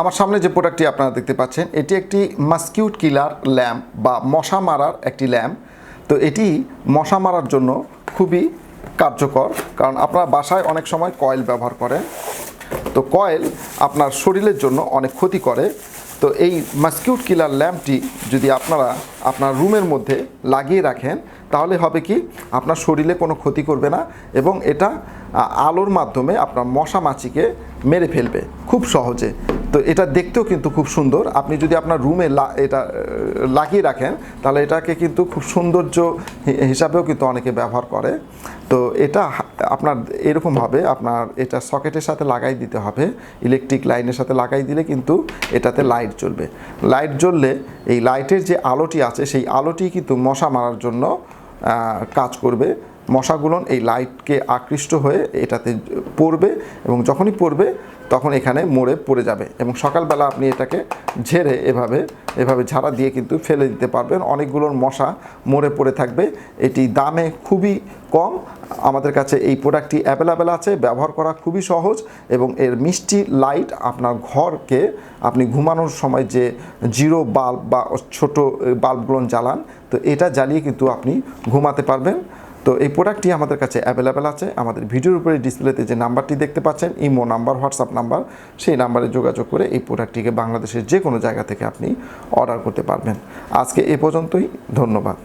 আমার সামনে যে প্রোডাক্টটি আপনারা দেখতে পাচ্ছেন, এটি একটি মাস্কিউট কিলার ল্যাম্প বা মশা মারার একটি ল্যাম্প তো এটি মশা মারার জন্য খুবই কার্যকর, কারণ আপনারা বাসায় অনেক সময় কয়েল ব্যবহার করেন। তো কয়েল আপনার শরীরের জন্য অনেক ক্ষতি করে। তো এই মাস্কিউট কিলার ল্যাম্পটি যদি আপনারা আপনার রুমের মধ্যে লাগিয়ে রাখেন, তাহলে হবে কি, আপনার শরীরে কোনো ক্ষতি করবে না এবং এটা আলোর মাধ্যমে আপনার মশা মাছিকে মেরে ফেলবে খুব সহজে। তো এটা দেখতেও কিন্তু খুব সুন্দর। আপনি যদি আপনার রুমে এটা লাগিয়ে রাখেন, তাহলে এটাকে কিন্তু খুব সৌন্দর্য হিসাবেও কিন্তু অনেকে ব্যবহার করে। তো এটা আপনার এরকমভাবে আপনার এটা সকেটের সাথে লাগাই দিতে হবে। ইলেকট্রিক লাইনের সাথে লাগাই দিলে কিন্তু এটাতে লাইট জ্বলবে। লাইট জ্বললে এই লাইটের যে আলোটি আছে, সেই আলোটি কিন্তু মশা মারার জন্য কাজ করবে। মশাগুলো এই লাইটকে আকৃষ্ট হয়ে এটাতে পড়বে এবং যখনই পড়বে তখন এখানে মরে পড়ে যাবে এবং সকালবেলা আপনি এটাকে ঝেড়ে এভাবে এভাবে ঝাড়া দিয়ে কিন্তু ফেলে দিতে পারবেন। অনেকগুলোর মশা মরে পড়ে থাকবে। এটি দামে খুবই কম। আমাদের কাছে এই প্রোডাক্টটি অ্যাভেলেবেল আছে, ব্যবহার করা খুবই সহজ এবং এর মিষ্টি লাইট আপনার ঘরকে আপনি ঘুমানোর সময় যে জিরো বাল্ব বা ছোট বাল্বগুলো জ্বালান, তো এটা জ্বালিয়ে কিন্তু আপনি ঘুমাতে পারবেন। তো এই প্রোডাক্টটি আমাদের কাছে অ্যাভেলেবেল আছে। আমাদের ভিডিওর উপরে ডিসপ্লেতে যে নাম্বারটি দেখতে পাচ্ছেন, ইমো নাম্বার হোয়াটসঅ্যাপ নাম্বার সেই নাম্বারে যোগাযোগ করে এই প্রোডাক্টটিকে বাংলাদেশের যে কোনো জায়গা থেকে আপনি অর্ডার করতে পারবেন। আজকে এ পর্যন্তই, ধন্যবাদ।